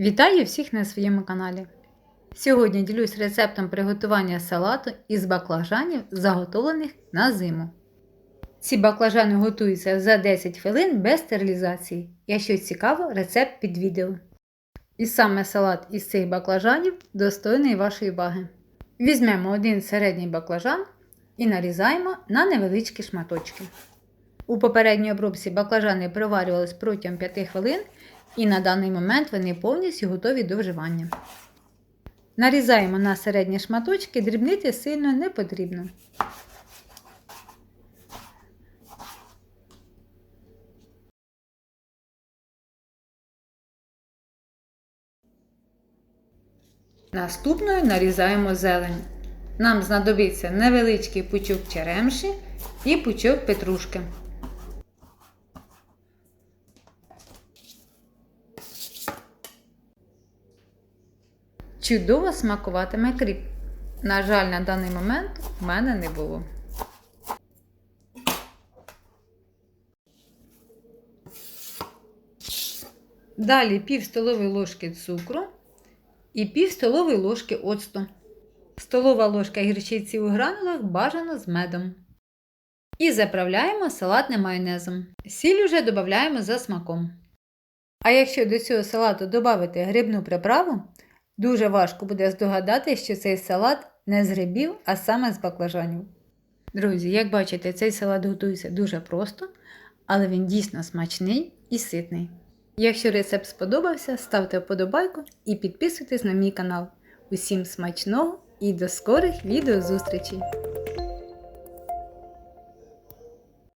Вітаю всіх на своєму каналі. Сьогодні ділюсь рецептом приготування салату із баклажанів, заготовлених на зиму. Ці баклажани готуються за 10 хвилин без стерилізації. Якщо цікаво, рецепт під відео. І саме салат із цих баклажанів достойний вашої уваги. Візьмемо один середній баклажан і нарізаємо на невеличкі шматочки. У попередній обробці баклажани проварювались протягом 5 хвилин, і на даний момент вони повністю готові до вживання. Нарізаємо на середні шматочки, дрібнити сильно не потрібно. Наступною нарізаємо зелень. Нам знадобиться невеличкий пучок черемші і пучок петрушки. Чудово смакуватиме кріп. На жаль, на даний момент в мене не було. Далі пів столової ложки цукру і пів столової ложки оцту. Столова ложка гірчиці у гранулах бажано з медом. І заправляємо салатним майонезом. Сіль уже додаємо за смаком. А якщо до цього салату додати грибну приправу, дуже важко буде здогадати, що цей салат не з грибів, а саме з баклажанів. Друзі, як бачите, цей салат готується дуже просто, але він дійсно смачний і ситний. Якщо рецепт сподобався, ставте вподобайку і підписуйтесь на мій канал. Усім смачного і до скорих відеозустрічей!